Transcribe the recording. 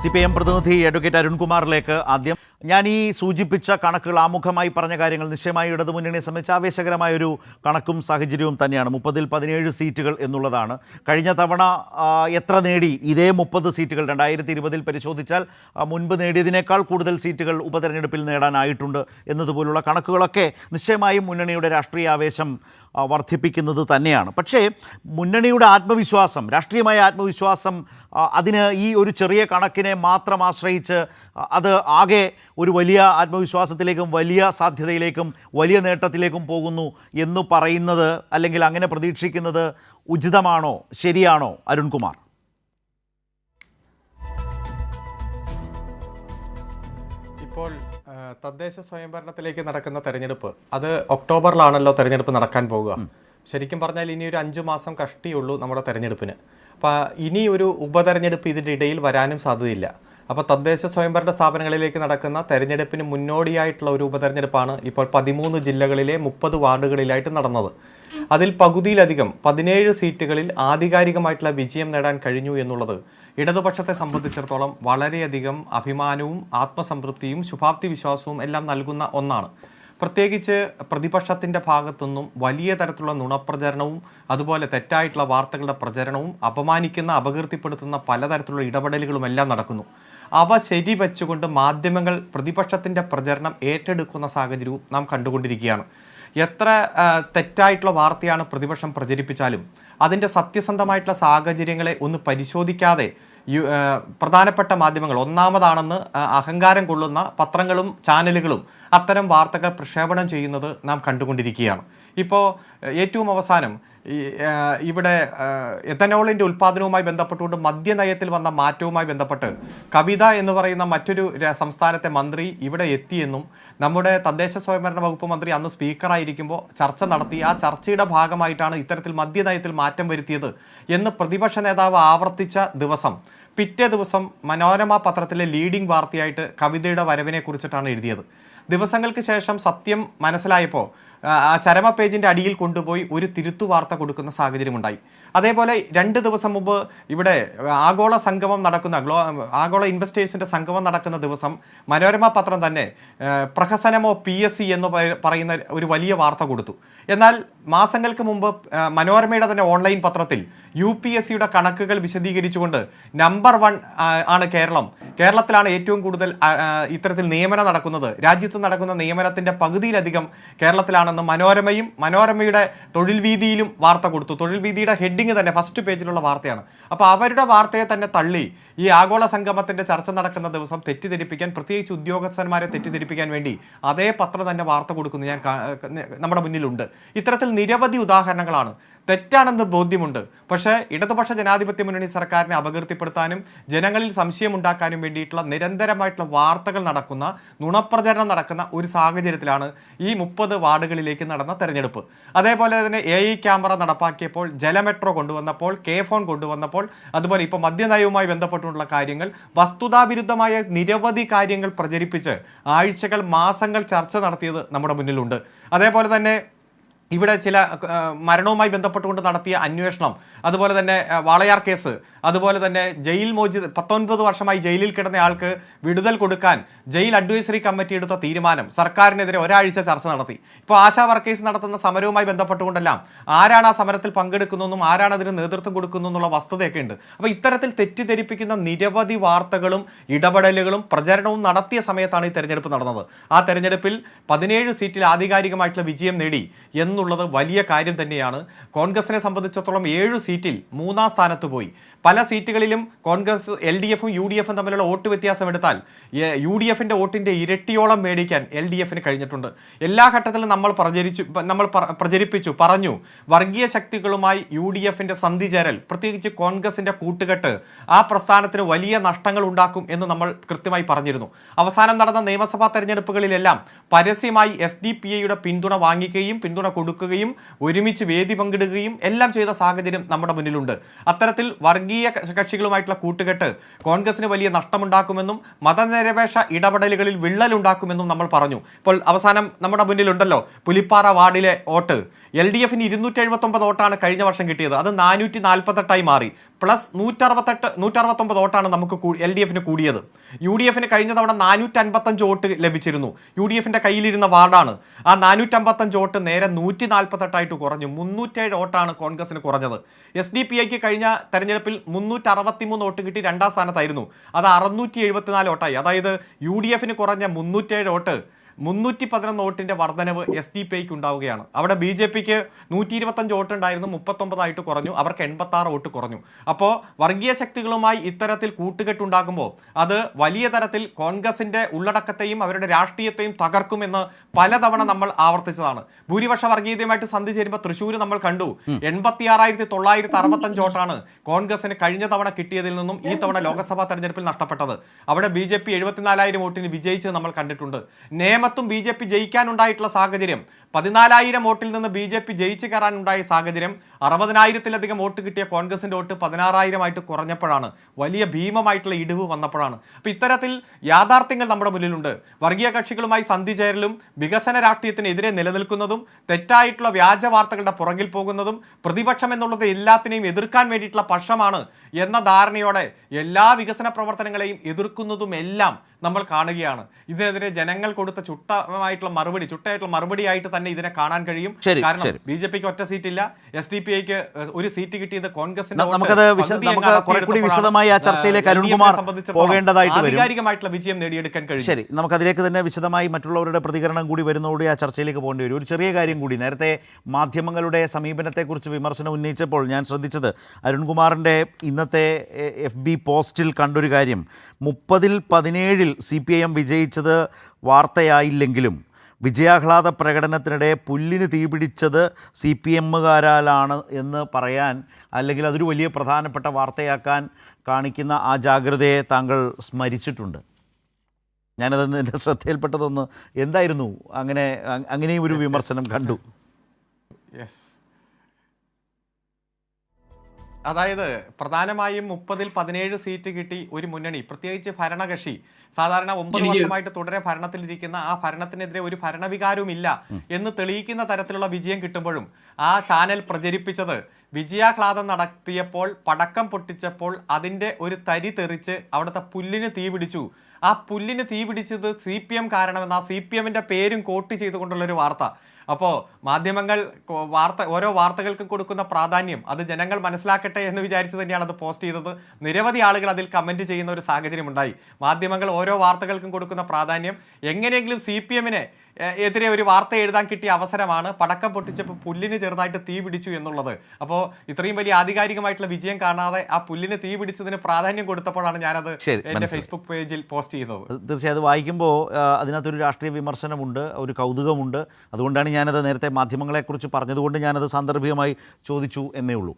C P M പ്രതിനിധി advocate അരുൺകുമാറിലേക്ക് ആദ്യം ഞാൻ ഈ സൂചിപ്പിച്ച കണക്കുകൾ ആമുഖമായി പറഞ്ഞ കാര്യങ്ങൾ നിശ്ചയമായി ഇടതുമുന്നണിയെ സംബന്ധിച്ച് ആവേശകരമായ ഒരു കണക്കും സാഹചര്യവും തന്നെയാണ്. മുപ്പതിൽ പതിനേഴ് സീറ്റുകൾ എന്നുള്ളതാണ്. കഴിഞ്ഞ തവണ എത്ര നേടി? ഇതേ മുപ്പത് സീറ്റുകൾ രണ്ടായിരത്തി ഇരുപതിൽ പരിശോധിച്ചാൽ മുൻപ് നേടിയതിനേക്കാൾ കൂടുതൽ സീറ്റുകൾ ഉപതെരഞ്ഞെടുപ്പിൽ നേടാനായിട്ടുണ്ട് എന്നതുപോലുള്ള കണക്കുകളൊക്കെ നിശ്ചയമായും മുന്നണിയുടെ രാഷ്ട്രീയ ആവേശം വർദ്ധിപ്പിക്കുന്നത് തന്നെയാണ്. പക്ഷേ മുന്നണിയുടെ ആത്മവിശ്വാസം രാഷ്ട്രീയമായ ആത്മവിശ്വാസം അതിന് ഈ ഒരു ചെറിയ കണക്കിനെ മാത്രം ആശ്രയിച്ച് അത് ആകെ ഒരു വലിയ ആത്മവിശ്വാസത്തിലേക്കും വലിയ സാധ്യതയിലേക്കും വലിയ നേട്ടത്തിലേക്കും പോകുന്നു എന്ന് പറയുന്നത് അല്ലെങ്കിൽ അങ്ങനെ പ്രതീക്ഷിക്കുന്നത് ഉചിതമാണോ ശരിയാണോ അരുൺകുമാർ? ഇപ്പോൾ തദ്ദേശ സ്വയംഭരണത്തിലേക്ക് നടക്കുന്ന തെരഞ്ഞെടുപ്പ്. അത് ഒക്ടോബറിലാണല്ലോ തെരഞ്ഞെടുപ്പ് നടക്കാൻ പോകുക ശരിക്കും പറഞ്ഞാൽ ഇനി ഒരു അഞ്ചു മാസം കഷ്ടിയുള്ളൂ നമ്മുടെ തെരഞ്ഞെടുപ്പിന്. അപ്പം ഇനി ഒരു ഉപതെരഞ്ഞെടുപ്പ് ഇതിന്റെ ഇടയിൽ വരാനും സാധ്യതയില്ല. അപ്പോൾ തദ്ദേശ സ്വയംഭരണ സ്ഥാപനങ്ങളിലേക്ക് നടക്കുന്ന തെരഞ്ഞെടുപ്പിന് മുന്നോടിയായിട്ടുള്ള ഒരു ഉപതെരഞ്ഞെടുപ്പാണ് ഇപ്പോൾ പതിമൂന്ന് ജില്ലകളിലെ മുപ്പത് വാർഡുകളിലായിട്ട് നടന്നത്. അതിൽ പകുതിയിലധികം പതിനേഴ് സീറ്റുകളിൽ ആധികാരികമായിട്ടുള്ള വിജയം നേടാൻ കഴിഞ്ഞു എന്നുള്ളത് ഇടതുപക്ഷത്തെ സംബന്ധിച്ചിടത്തോളം വളരെയധികം അഭിമാനവും ആത്മസംതൃപ്തിയും ശുഭാപ്തി വിശ്വാസവും എല്ലാം നൽകുന്ന ഒന്നാണ്. പ്രത്യേകിച്ച് പ്രതിപക്ഷത്തിന്റെ ഭാഗത്തുനിന്നും വലിയ തരത്തിലുള്ള നുണപ്രചരണവും അതുപോലെ തെറ്റായിട്ടുള്ള വാർത്തകളുടെ പ്രചരണവും അപമാനിക്കുന്ന അപകീർത്തിപ്പെടുത്തുന്ന പലതരത്തിലുള്ള ഇടപെടലുകളും എല്ലാം നടക്കുന്നു. അവ ശരി വെച്ചുകൊണ്ട് മാധ്യമങ്ങൾ പ്രതിപക്ഷത്തിന്റെ പ്രചരണം ഏറ്റെടുക്കുന്ന സാഹചര്യവും നാം കണ്ടുകൊണ്ടിരിക്കുകയാണ്. എത്ര തെറ്റായിട്ടുള്ള വാർത്തയാണ് പ്രതിപക്ഷം പ്രചരിപ്പിച്ചാലും അതിന്റെ സത്യസന്ധമായിട്ടുള്ള സാഹചര്യങ്ങളെ ഒന്ന് പരിശോധിക്കാതെ പ്രധാനപ്പെട്ട മാധ്യമങ്ങൾ ഒന്നാമതാണെന്ന് അഹങ്കാരം കൊള്ളുന്ന പത്രങ്ങളും ചാനലുകളും അത്തരം വാർത്തകൾ പ്രക്ഷേപണം ചെയ്യുന്നത് നാം കണ്ടുകൊണ്ടിരിക്കുകയാണ്. ഇപ്പോൾ ഏറ്റവും അവസാനം ഇവിടെ എത്തനോളിന്റെ ഉൽപ്പാദനവുമായി ബന്ധപ്പെട്ടുകൊണ്ട് മദ്യനയത്തിൽ വന്ന മാറ്റവുമായി ബന്ധപ്പെട്ട് കവിത എന്ന് പറയുന്ന മറ്റൊരു സംസ്ഥാനത്തെ മന്ത്രി ഇവിടെ എത്തിയെന്നും നമ്മുടെ തദ്ദേശ സ്വയംഭരണ വകുപ്പ് മന്ത്രി അന്ന് സ്പീക്കറായിരിക്കുമ്പോൾ ചർച്ച നടത്തി. ആ ചർച്ചയുടെ ഭാഗമായിട്ടാണ് ഇത്തരത്തിൽ മദ്യനയത്തിൽ മാറ്റം വരുത്തിയത് എന്ന് പ്രതിപക്ഷ നേതാവ് ആവർത്തിച്ച ദിവസം. പിറ്റേ ദിവസം മനോരമ പത്രത്തിലെ ലീഡിംഗ് വാർത്തയായിട്ട് കവിതയുടെ വരവിനെ കുറിച്ചിട്ടാണ് എഴുതിയത്. ദിവസങ്ങൾക്ക് ശേഷം സത്യം മനസ്സിലായപ്പോൾ ആ, ചരമ പേജിന്റെ അടിയിൽ കൊണ്ടുപോയി ഒരു തിരുത്തു വാർത്ത കൊടുക്കുന്ന സാഹചര്യമുണ്ടായി. അതേപോലെ രണ്ട് ദിവസം മുമ്പ് ഇവിടെ ആഗോള സംഗമം നടക്കുന്ന ഗ്ലോ ആഗോള ഇൻവെസ്റ്റേഴ്സിന്റെ സംഗമം നടക്കുന്ന ദിവസം മനോരമ പത്രം തന്നെ പ്രഹസനമോ പി എസ് സി എന്ന് പറയുന്ന ഒരു വലിയ വാർത്ത കൊടുത്തു. എന്നാൽ മാസങ്ങൾക്ക് മുമ്പ് മനോരമയുടെ തന്നെ ഓൺലൈൻ പത്രത്തിൽ യു പി എസ് സിയുടെ കണക്കുകൾ വിശദീകരിച്ചുകൊണ്ട് നമ്പർ വൺ ആണ് കേരളം. കേരളത്തിലാണ് ഏറ്റവും കൂടുതൽ ഇത്തരത്തിൽ നിയമനം നടക്കുന്നത്. രാജ്യത്ത് നടക്കുന്ന നിയമനത്തിന്റെ പകുതിയിലധികം കേരളത്തിലാണെന്ന് മനോരമയും മനോരമയുടെ തൊഴിൽ വീതിയിലും വാർത്ത കൊടുത്തു. തൊഴിൽ വീതിയുടെ ഹെഡിങ് തന്നെ ഫസ്റ്റ് പേജിലുള്ള വാർത്തയാണ്. അപ്പോൾ അവരുടെ വാർത്തയെ തന്നെ തള്ളി ഈ ആഗോള സംഗമത്തിന്റെ ചർച്ച നടക്കുന്ന ദിവസം തെറ്റിദ്ധരിപ്പിക്കാൻ പ്രത്യേകിച്ച് ഉദ്യോഗസ്ഥന്മാരെ തെറ്റിദ്ധരിപ്പിക്കാൻ വേണ്ടി അതേ പത്രം തന്നെ വാർത്ത കൊടുക്കുന്നു ഞാൻ നമ്മുടെ മുന്നിലുണ്ട്. ഇത്തരത്തിൽ നിരവധി ഉദാഹരണങ്ങളാണ്. തെറ്റാണെന്ന് ബോധ്യമുണ്ട്. പക്ഷേ ഇടതുപക്ഷ ജനാധിപത്യ മുന്നണി സർക്കാരിനെ അപകീർത്തിപ്പെടുത്താനും ജനങ്ങളിൽ സംശയം ഉണ്ടാക്കാനും വേണ്ടിയിട്ടുള്ള നിരന്തരമായിട്ടുള്ള വാർത്തകൾ നടക്കുന്ന നുണപ്രചരണം നടക്കുന്ന ഒരു സാഹചര്യത്തിലാണ് ഈ മുപ്പത് വാർഡുകളിലേക്ക് നടന്ന തെരഞ്ഞെടുപ്പ്. അതേപോലെ തന്നെ എ ക്യാമറ നടപ്പാക്കിയപ്പോൾ ജലമെട്രോ കൊണ്ടുവന്നപ്പോൾ കെ ഫോൺ കൊണ്ടുവന്നപ്പോൾ അതുപോലെ ഇപ്പോൾ മദ്യനയവുമായി ബന്ധപ്പെട്ടുള്ള കാര്യങ്ങൾ വസ്തുതാവിരുദ്ധമായ നിരവധി കാര്യങ്ങൾ പ്രചരിപ്പിച്ച് ആഴ്ചകൾ മാസങ്ങൾ ചർച്ച നടത്തിയത് നമ്മുടെ മുന്നിലുണ്ട്. അതേപോലെ തന്നെ ഇവിടെ ചില മരണവുമായി ബന്ധപ്പെട്ടുകൊണ്ട് നടത്തിയ അന്വേഷണം അതുപോലെ തന്നെ വാളയാർ കേസ് അതുപോലെ തന്നെ ജയിൽ മോചിത പത്തൊൻപത് വർഷമായി ജയിലിൽ കിടന്ന ആൾക്ക് വിടുതൽ കൊടുക്കാൻ ജയിൽ അഡ്വൈസറി കമ്മിറ്റി എടുത്ത തീരുമാനം സർക്കാരിനെതിരെ ഒരാഴ്ച ചർച്ച നടത്തി. ഇപ്പോൾ ആശാ വർക്കേഴ്സ് നടത്തുന്ന സമരവുമായി ബന്ധപ്പെട്ടുകൊണ്ടെല്ലാം ആരാണ് ആ സമരത്തിൽ പങ്കെടുക്കുന്നതെന്നും ആരാണ് അതിന് നേതൃത്വം കൊടുക്കുന്നു എന്നുള്ള വസ്തുതയൊക്കെ ഉണ്ട്. അപ്പോൾ ഇത്തരത്തിൽ തെറ്റിദ്ധരിപ്പിക്കുന്ന നിരവധി വാർത്തകളും ഇടപെടലുകളും പ്രചരണവും നടത്തിയ സമയത്താണ് ഈ തെരഞ്ഞെടുപ്പ് നടന്നത്. ആ തെരഞ്ഞെടുപ്പിൽ പതിനേഴ് സീറ്റിൽ ആധികാരികമായിട്ടുള്ള വിജയം നേടി. എന്നുള്ളത് വലിയ കാര്യം തന്നെയാണ്. കോൺഗ്രസിനെ സംബന്ധിച്ചിടത്തോളം ഏഴു സീറ്റിൽ മൂന്നാം സ്ഥാനത്ത് പോയി. പല സീറ്റുകളിലും കോൺഗ്രസ് എൽ ഡി എഫും യു ഡി എഫും തമ്മിലുള്ള വോട്ട് വ്യത്യാസം എടുത്താൽ യു ഡി എഫിന്റെ വോട്ടിന്റെ ഇരട്ടിയോളം മേടിക്കാൻ എൽ ഡി എഫിന് കഴിഞ്ഞിട്ടുണ്ട്. എല്ലാ ഘട്ടത്തിലും നമ്മൾ പ്രചരിച്ചു നമ്മൾ പ്രചരിപ്പിച്ചു പറഞ്ഞു. വർഗീയ ശക്തികളുമായി യു ഡി എഫിന്റെ സന്ധി ചേരൽ പ്രത്യേകിച്ച് കോൺഗ്രസിന്റെ കൂട്ടുകെട്ട് ആ പ്രസ്ഥാനത്തിന് വലിയ നഷ്ടങ്ങൾ ഉണ്ടാക്കും എന്ന് നമ്മൾ കൃത്യമായി പറഞ്ഞിരുന്നു. അവസാനം നടന്ന നിയമസഭാ തെരഞ്ഞെടുപ്പുകളിലെല്ലാം പരസ്യമായി എസ് ഡി പി പിന്തുണ വാങ്ങിക്കുകയും പിന്തുണ കൊടുക്കുകയും ഒരുമിച്ച് വേദി പങ്കിടുകയും എല്ലാം ചെയ്ത സാഹചര്യം നമ്മുടെ മുന്നിലുണ്ട്. അത്തരത്തിൽ വർഗീയ കക്ഷികളുമായിട്ടുള്ള കൂട്ടുകെട്ട് കോൺഗ്രസിന് വലിയ നഷ്ടമുണ്ടാക്കുമെന്നും മതനിരപേക്ഷ ഇടപെടലുകളിൽ വിള്ളലുണ്ടാക്കുമെന്നും നമ്മൾ പറഞ്ഞു. ഇപ്പോൾ അവസാനം നമ്മുടെ മുന്നിലുണ്ടല്ലോ പുലിപ്പാറ വാർഡിലെ വോട്ട്. എൽ ഡി എഫിന് ഇരുന്നൂറ്റി എഴുപത്തി ഒമ്പത് വോട്ടാണ് കഴിഞ്ഞ വർഷം കിട്ടിയത്. അത് നാനൂറ്റി നാൽപ്പത്തെട്ടായി മാറി. പ്ലസ് നൂറ്ററുപത്തെട്ട് നൂറ്ററുപത്തൊമ്പത് വോട്ടാണ് നമുക്ക് എൽ ഡി എഫിന് കൂടിയത്. യു ഡി എഫിന് കഴിഞ്ഞ തവണ നാനൂറ്റി അൻപത്തഞ്ച് വോട്ട് ലഭിച്ചിരുന്നു. യു ഡി എഫിന്റെ കയ്യിലിരുന്ന വാർഡാണ്. ആ നാനൂറ്റമ്പത്തഞ്ച് വോട്ട് നേരെ നൂറ്റി നാൽപ്പത്തെട്ടായിട്ട് കുറഞ്ഞു. മുന്നൂറ്റേഴ് വോട്ടാണ് കോൺഗ്രസിന് കുറഞ്ഞത്. എസ് ഡി പി ഐക്ക് കഴിഞ്ഞ തെരഞ്ഞെടുപ്പിൽ മുന്നൂറ്റി അറുപത്തിമൂന്ന് വോട്ട് കിട്ടി രണ്ടാം സ്ഥാനത്തായിരുന്നു. അത് അറുന്നൂറ്റി എഴുപത്തിനാല് വോട്ടായി. അതായത് യു ഡി എഫിന് കുറഞ്ഞ മുന്നൂറ്റേഴ് വോട്ട് മുന്നൂറ്റി പതിനൊന്ന് വോട്ടിന്റെ വർധനവ് എസ് ഡി പിക്ക് ഉണ്ടാവുകയാണ്. അവിടെ ബി ജെ പിക്ക് നൂറ്റി ഇരുപത്തഞ്ച് വോട്ട് ഉണ്ടായിരുന്നു മുപ്പത്തൊമ്പതായിട്ട് കുറഞ്ഞു അവർക്ക് എൺപത്തി ആറ് വോട്ട് കുറഞ്ഞു. അപ്പോൾ വർഗീയ ശക്തികളുമായി ഇത്തരത്തിൽ കൂട്ടുകെട്ടുണ്ടാകുമ്പോൾ അത് വലിയ തരത്തിൽ കോൺഗ്രസിന്റെ ഉള്ളടക്കത്തെയും അവരുടെ രാഷ്ട്രീയത്തെയും തകർക്കുമെന്ന് പലതവണ നമ്മൾ ആവർത്തിച്ചതാണ്. ഭൂരിപക്ഷ വർഗീയതയുമായിട്ട് സന്ധി ചേരുമ്പോൾ തൃശ്ശൂർ നമ്മൾ കണ്ടു. എൺപത്തി ആറായിരത്തി തൊള്ളായിരത്തി അറുപത്തഞ്ച് വോട്ടാണ് കോൺഗ്രസിന് കഴിഞ്ഞ തവണ കിട്ടിയതിൽ നിന്നും ഈ തവണ ലോക്സഭാ തെരഞ്ഞെടുപ്പിൽ നഷ്ടപ്പെട്ടത്. അവിടെ ബി ജെ പി എഴുപത്തിനാലായിരം വോട്ടിന് വിജയിച്ചത് നമ്മൾ കണ്ടിട്ടുണ്ട്. നേമത്തും ബി ജയിക്കാനുണ്ടായിട്ടുള്ള സാഹചര്യം പതിനാലായിരം വോട്ടിൽ നിന്ന് ബി ജെ പി ജയിച്ചു കയറാനുണ്ടായ സാഹചര്യം അറുപതിനായിരത്തിലധികം വോട്ട് കിട്ടിയ കോൺഗ്രസിന്റെ വോട്ട് പതിനാറായിരമായിട്ട് കുറഞ്ഞപ്പോഴാണ്. വലിയ ഭീമമായിട്ടുള്ള ഇടിവ് വന്നപ്പോഴാണ്. അപ്പൊ ഇത്തരത്തിൽ യാഥാർത്ഥ്യങ്ങൾ നമ്മുടെ മുന്നിലുണ്ട്. വർഗീയ കക്ഷികളുമായി സന്ധി ചേരലും വികസന രാഷ്ട്രീയത്തിനെതിരെ നിലനിൽക്കുന്നതും തെറ്റായിട്ടുള്ള വ്യാജ വാർത്തകളുടെ പുറകിൽ പോകുന്നതും പ്രതിപക്ഷം എന്നുള്ളത് എല്ലാത്തിനെയും എതിർക്കാൻ വേണ്ടിയിട്ടുള്ള പക്ഷമാണ് എന്ന ധാരണയോടെ എല്ലാ വികസന പ്രവർത്തനങ്ങളെയും എതിർക്കുന്നതും എല്ലാം നമ്മൾ കാണുകയാണ്. ഇതിനെതിരെ ജനങ്ങൾ കൊടുത്ത ചുട്ടമായിട്ടുള്ള മറുപടി ചുട്ടയായിട്ടുള്ള മറുപടിയായിട്ട് തന്നെ ഇതിനെ കാണാൻ കഴിയും കാരണം. ബി ജെ പിക്ക് ഒറ്റ സീറ്റ് ഇല്ല എസ് ഡി പി ഐക്ക് ഒരു സീറ്റ് കിട്ടിയത് കോൺഗ്രസിന്റെ നമുക്കത് നമുക്ക് വിശദമായി ആ ചർച്ചയിലേക്ക് അരുൺകുമാർ പോകേണ്ടതായിട്ട്. ആധികാരികമായിട്ടുള്ള വിജയം നേടിയെടുക്കാൻ കഴിയും ശരി നമുക്കതിലേക്ക് തന്നെ വിശദമായി മറ്റുള്ളവരുടെ പ്രതികരണം കൂടി വരുന്നതോടെ ആ ചർച്ചയിലേക്ക് പോകേണ്ടി വരും ഒരു ചെറിയ കാര്യം കൂടി നേരത്തെ മാധ്യമങ്ങളുടെ സമീപനത്തെക്കുറിച്ച് വിമർശനം ഉന്നയിച്ചപ്പോൾ ഞാൻ ശ്രദ്ധിച്ചത് അരുൺകുമാറിന്റെ ഇന്നത്തെ എഫ് ബി പോസ്റ്റിൽ കണ്ടൊരു കാര്യം മുപ്പതിൽ പതിനേഴിൽ സി പി ഐ എം വിജയിച്ചത് വാർത്തയായില്ലെങ്കിലും വിജയാഹ്ലാദ പ്രകടനത്തിനിടെ പുല്ലിന് തീപിടിച്ചത് സി പി എമ്മുകാരാലാണ് എന്ന് പറയാൻ അല്ലെങ്കിൽ അതൊരു വലിയ പ്രധാനപ്പെട്ട വാർത്തയാക്കാൻ കാണിക്കുന്ന ആ ജാഗ്രതയെ താങ്കൾ സ്മരിച്ചിട്ടുണ്ട്. ഞാനത് എന്റെ ശ്രദ്ധയിൽപ്പെട്ടതൊന്ന് എന്തായിരുന്നു? അങ്ങനെ അങ്ങനെയും ഒരു വിമർശനം കണ്ടു. യെസ് അതായത് പ്രധാനമായും മുപ്പതിൽ പതിനേഴ് സീറ്റ് കിട്ടി ഒരു മുന്നണി. പ്രത്യേകിച്ച് ഭരണകക്ഷി. സാധാരണ ഒമ്പത് വർഷമായിട്ട് തുടരെ ഭരണത്തിലിരിക്കുന്ന ആ ഭരണത്തിനെതിരെ ഒരു ഭരണവികാരവും ഇല്ല എന്ന് തെളിയിക്കുന്ന തരത്തിലുള്ള വിജയം കിട്ടുമ്പോഴും ആ ചാനൽ പ്രചരിപ്പിച്ചത് വിജയാഹ്ലാദം നടത്തിയപ്പോൾ പടക്കം പൊട്ടിച്ചപ്പോൾ അതിന്റെ ഒരു തരി തെറിച്ച് അവിടുത്തെ പുല്ലിന് തീ പിടിച്ചു. ആ പുല്ലിന് തീ പിടിച്ചത് സി പി എം കാരണമെന്ന് ആ സി പി എമ്മിന്റെ പേരും കോട്ട് ചെയ്തുകൊണ്ടുള്ള ഒരു വാർത്ത. അപ്പോൾ മാധ്യമങ്ങൾ വാർത്ത ഓരോ വാർത്തകൾക്കും കൊടുക്കുന്ന പ്രാധാന്യം അത് ജനങ്ങൾ മനസ്സിലാക്കട്ടെ എന്ന് വിചാരിച്ച് തന്നെയാണ് അത് പോസ്റ്റ് ചെയ്തത്. നിരവധി ആളുകൾ അതിൽ കമന്റ് ചെയ്യുന്ന ഒരു സാഹചര്യം ഉണ്ടായി മാധ്യമങ്ങൾ ഓരോ വാർത്തകൾക്കും കൊടുക്കുന്ന പ്രാധാന്യം എങ്ങനെയെങ്കിലും സി പി എമ്മിനെ എതിരെ ഒരു വാർത്ത എഴുതാൻ കിട്ടിയ അവസരമാണ് പടക്കം പൊട്ടിച്ചപ്പോൾ പുല്ലിന് ചെറുതായിട്ട് തീ പിടിച്ചു എന്നുള്ളത്. അപ്പോൾ ഇത്രയും വലിയ ആധികാരികമായിട്ടുള്ള വിജയം കാണാതെ ആ പുല്ലിന് തീ പിടിച്ചതിന് പ്രാധാന്യം കൊടുത്തപ്പോഴാണ് ഞാനത് എന്റെ. ഫേസ്ബുക്ക് പേജിൽ പോസ്റ്റ് ചെയ്തത്. തീർച്ചയായും അത് വായിക്കുമ്പോൾ അതിനകത്തൊരു രാഷ്ട്രീയ വിമർശനമുണ്ട് ഒരു കൗതുകമുണ്ട്. അതുകൊണ്ടാണ് ഞാനത് നേരത്തെ മാധ്യമങ്ങളെക്കുറിച്ച് പറഞ്ഞതുകൊണ്ട് ഞാനത് സാന്ദർഭികമായി ചോദിച്ചു എന്നേ ഉള്ളൂ.